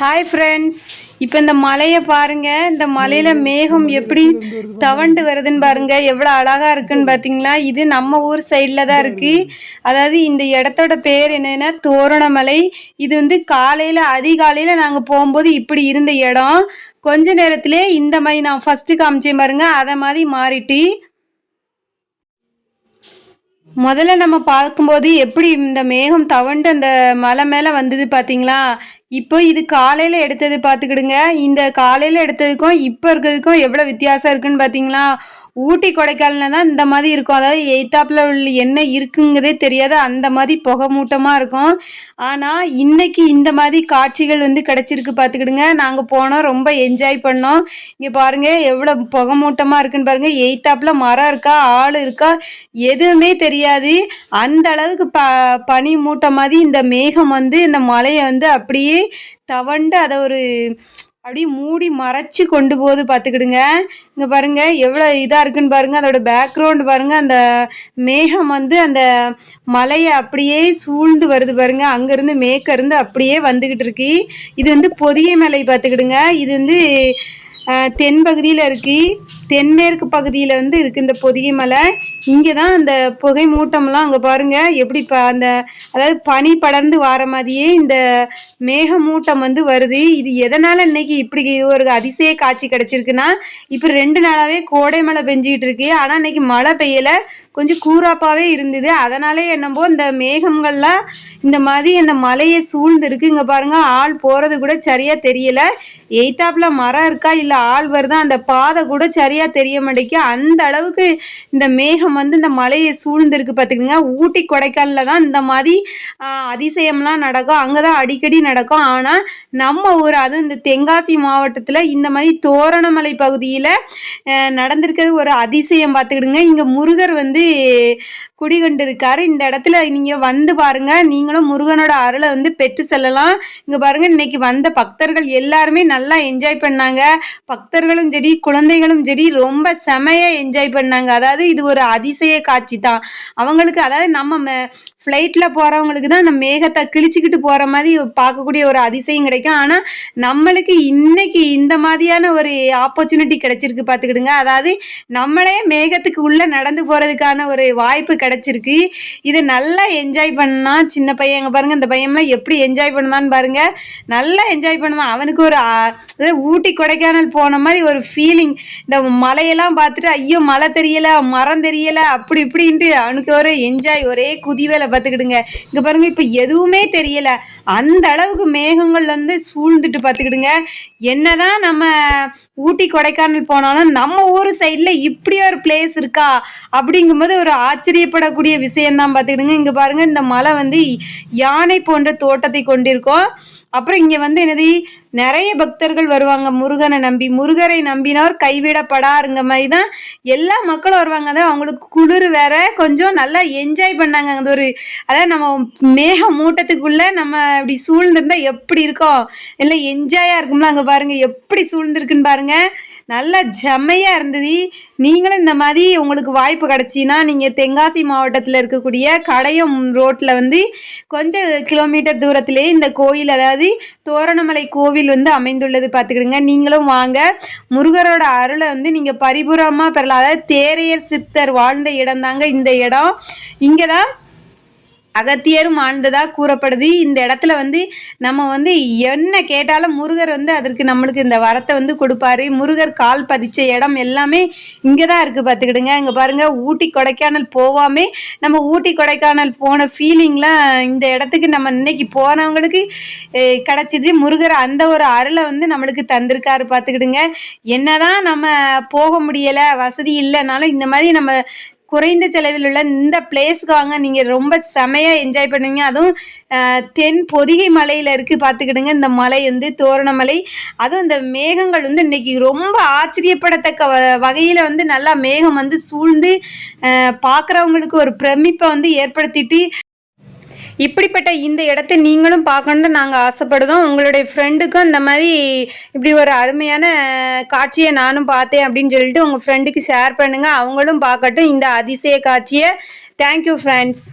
Hi friends இப்போ இந்த மலையை பாருங்க. இந்த மலையில் மேகம் எப்படி தவண்டு வருதுன்னு பாருங்கள் எவ்வளோ அழகாக இருக்குன்னு பார்த்தீங்களா இது நம்ம ஊர் சைடில் தான் இருக்குது அதாவது இந்த இடத்தோட பேர் என்னென்னா தோரணமலை. இது வந்து காலையில் அதிகாலையில் நாங்கள் போகும்போது இப்படி இருந்த இடம். கொஞ்ச நேரத்திலே இந்த மாதிரி நான் ஃபஸ்ட்டு காமிச்சேன் பாருங்கள் அதை மாதிரி மாறிட்டு முதல்ல நம்ம பார்க்கும்போது எப்படி இந்த மேகம் தவண்டு அந்த மலை மேலே வந்தது பார்த்தீங்களா இப்போ இது காலையில் எடுத்தது பார்த்துக்கிடுங்க. இந்த காலையில் எடுத்ததுக்கும் இப்போ இருக்கிறதுக்கும் எவ்வளோ வித்தியாசம் இருக்குன்னு பார்த்தீங்களா ஊட்டி கொடைக்கானல்ல தான் இந்த மாதிரி இருக்கும். அதாவது எய்த்தாப்பில் உள்ள என்ன இருக்குங்கிறதே தெரியாது. அந்த மாதிரி புகை மூட்டமாக இருக்கும். ஆனால் இன்றைக்கி இந்த மாதிரி காட்சிகள் வந்து கிடச்சிருக்கு பார்த்துக்கிடுங்க. நாங்கள் போனோம் ரொம்ப என்ஜாய் பண்ணோம். இங்கே பாருங்கள் எவ்வளோ புகை மூட்டமாக இருக்குன்னு பாருங்கள் எய்த்தாப்பில் மரம் இருக்கா ஆள் இருக்கா எதுவுமே தெரியாது. அந்த அளவுக்கு ப பனி மூட்டை மாதிரி இந்த மேகம் வந்து இந்த மலையை வந்து அப்படியே தவண்டு அதை ஒரு அப்படியே மூடி மறைச்சி கொண்டு போகுது பார்த்துக்கிடுங்க. இங்கே பாருங்க எவ்வளோ இதாக இருக்குன்னு பாருங்க. அதோட பேக்ரவுண்ட் பாருங்க. அந்த மேகம் வந்து அந்த மலையை அப்படியே சூழ்ந்து வருது பாருங்க. அங்கேருந்து மேக்கருந்து அப்படியே வந்துக்கிட்டு இருக்கு. இது வந்து பொதிய மலை பார்த்துக்கிடுங்க. இது வந்து தென் பகுதியில் இருக்கு. தென்மேற்கு பகுதியில் வந்து இருக்குது இந்த பொதிகை மலை. இங்கே தான் அந்த புகை மூட்டம்லாம் அங்கே பாருங்கள் எப்படி இப்போ அந்த அதாவது பனி படர்ந்து வார மாதிரியே இந்த மேகமூட்டம் வந்து வருது. இது எதனால் இன்னைக்கு இப்படி ஒரு அதிசய காட்சி கிடச்சிருக்குன்னா இப்போ ரெண்டு நாளாகவே கோடை மழை பெஞ்சிக்கிட்டு இருக்கு. ஆனால் இன்னைக்கு மழை பெய்யலை. கொஞ்சம் கூறாப்பாகவே இருந்தது. அதனாலே என்னமோ இந்த மேகங்கள்லாம் இந்த மாதிரி அந்த மலையை சூழ்ந்து இருக்கு இங்கே பாருங்கள் ஆள் போகிறது கூட சரியாக தெரியலை. எய்த்தாப்புல மரம் இருக்கா இல்லை ஆள் வருதா அந்த பாதை கூட சரியா தெரிய மாட்டேங்குது அந்த அளவுக்கு இந்த மேகம் வந்து இந்த மலையை சூழ்ந்திருக்கு பார்த்துக்கோங்க. ஊட்டி கொடைக்கானல தான் இந்த மாதிரி அதிசயம்லாம் நடக்கும். அங்கே தான் அடிக்கடி நடக்கும். ஆனால் நம்ம ஊர் அதுவும் இந்த தென்காசி மாவட்டத்தில் இந்த மாதிரி தோரணமலை பகுதியில் நடந்திருக்கிறது ஒரு அதிசயம் பார்த்துக்கிடுங்க. இங்கே முருகர் வந்து குடிகொண்டிருக்காரு இந்த இடத்துல நீங்கள் வந்து பாருங்கள் நீங்களும் முருகனோட அருளை வந்து பெற்று செல்லலாம். இங்கே பாருங்கள் இன்னைக்கு வந்த பக்தர்கள் எல்லாருமே நல்லா என்ஜாய் பண்ணாங்க. பக்தர்களும் சரி குழந்தைகளும் சரி ரொம்ப செமையாக என்ஜாய் பண்ணாங்க. அதாவது இது ஒரு அதிசய காட்சி தான். அவங்களுக்கு அதாவது நம்ம ஃப்ளைட்டில் போகிறவங்களுக்கு தான் நம்ம மேகத்தை கிழிச்சிக்கிட்டு போகிற மாதிரி பார்க்கக்கூடிய ஒரு அதிசயம் கிடைக்கும். ஆனால் நம்மளுக்கு இன்னைக்கு இந்த மாதிரியான ஒரு ஆப்பர்ச்சுனிட்டி கிடைச்சிருக்கு பார்த்துக்கிடுங்க. அதாவது நம்மளே மேகத்துக்கு உள்ளே நடந்து போகிறதுக்கான ஒரு வாய்ப்பு கிடச்சிருக்கு. இதை நல்லா என்ஜாய் பண்ணால் சின்ன பையன் எங்கே பாருங்கள் இந்த பையன்லாம் எப்படி என்ஜாய் பண்ணுதான்னு பாருங்கள் நல்லா என்ஜாய் பண்ணுதான் அவனுக்கு ஒரு அதாவது ஊட்டி கொடைக்கானல் போன மாதிரி ஒரு ஃபீலிங் இந்த மலையெல்லாம் பார்த்துட்டு ஐயோ மலை தெரியலை மரம் தெரியலை அப்படி இப்படின்ட்டு அவனுக்கு ஒரு என்ஜாய் ஒரே குதி வேலை பார்த்துக்கிடுங்க. இங்கே பாருங்கள் இப்போ எதுவுமே தெரியலை. அந்த அளவுக்கு மேகங்கள் வந்து சூழ்ந்துட்டு பார்த்துக்கிடுங்க. என்னதான் நம்ம ஊட்டி கொடைக்கானல் போனாலும் நம்ம ஊர் சைடில் இப்படி ஒரு பிளேஸ் இருக்கா? அப்படிங்கும்போது ஒரு ஆச்சரியப்படக்கூடிய விஷயம்தான். பார்த்துக்கிடுங்க. இங்கே பாருங்க இந்த மலை வந்து யானை போன்ற தோட்டத்தை கொண்டிருக்கோம். அப்புறம் இங்கே வந்து என்னது? நிறைய பக்தர்கள் வருவாங்க. முருகனை நம்பி. முருகரை நம்பினோர் கைவிடப்படாருங்க மாதிரி தான் எல்லா மக்களும் வருவாங்க. அதான் அவங்களுக்கு குளிர் வேற கொஞ்சம் நல்லா என்ஜாய் பண்ணாங்க. அந்த ஒரு அதாவது நம்ம மேக மூட்டத்துக்குள்ளே நம்ம இப்படி சூழ்ந்திருந்தால் எப்படி இருக்கோம் இல்லை என்ஜாயாக இருக்கும்ல அங்கே பாருங்கள் எப்படி சூழ்ந்திருக்குன்னு பாருங்கள் நல்லா செம்மையாக இருந்தது. நீங்களும் இந்த மாதிரி உங்களுக்கு வாய்ப்பு கிடச்சின்னா நீங்கள் தென்காசி மாவட்டத்தில் இருக்கக்கூடிய கடையம் ரோட்டில் வந்து கொஞ்சம் கிலோமீட்டர் தூரத்திலே இந்த கோயில் அதாவது தோரணமலை கோவில் வந்து அமைந்துள்ளது பார்த்துக்கிடுங்க. நீங்களும் வாங்க. முருகரோட அருளை வந்து நீங்கள் பரிபூரமாக பெறலாம். அதாவது தேரையர் சித்தர் வாழ்ந்த இடம் தாங்க இந்த இடம். இங்கே தான் அகத்தியரும் ஆழ்ந்ததா கூறப்படுது. இந்த இடத்துல வந்து நம்ம வந்து என்ன கேட்டாலும் முருகர் வந்து அதற்கு நம்மளுக்கு இந்த வரத்தை வந்து கொடுப்பாரு. முருகர் கால் பதிச்ச இடம் எல்லாமே இங்கே தான் இருக்குது பார்த்துக்கிடுங்க. இங்கே பாருங்க ஊட்டி கொடைக்கானல் போவாமே. நம்ம ஊட்டி கொடைக்கானல் போன ஃபீலிங்லாம் இந்த இடத்துக்கு நம்ம இன்னைக்கு போனவங்களுக்கு கிடச்சிது. முருகர் அந்த ஒரு அருளை வந்து நம்மளுக்கு தந்திருக்காரு பார்த்துக்கிடுங்க. என்னதான் நம்ம போக முடியலை வசதி இல்லைனாலும் இந்த மாதிரி நம்ம குறைந்த செலவில் உள்ள இந்த பிளேஸ்க்கு வாங்க. நீங்கள் ரொம்ப செமையாக என்ஜாய் பண்ணுவீங்க. அதுவும் தென் பொதிகை மலையில் இருக்குது பார்த்துக்கிடுங்க. இந்த மலை வந்து தோரணமலை. அதுவும் இந்த மேகங்கள் வந்து இன்னைக்கு ரொம்ப ஆச்சரியப்படத்தக்க வ வகையில் வந்து நல்லா மேகம் வந்து சூழ்ந்து பார்க்குறவங்களுக்கு ஒரு பிரமிப்பை வந்து ஏற்படுத்திட்டு இப்படிப்பட்ட இந்த இடத்த நீங்களும் பார்க்கணுன்னு நாங்கள் ஆசைப்படுதோம் உங்களுடைய ஃப்ரெண்டுக்கும் இந்த மாதிரி இப்படி ஒரு அருமையான காட்சியை நானும் பார்த்தேன் அப்படின்னு சொல்லிட்டு உங்கள் ஃப்ரெண்டுக்கு ஷேர் பண்ணுங்கள் அவங்களும் பார்க்கட்டும். இந்த அதிசய காட்சியை. Thank you friends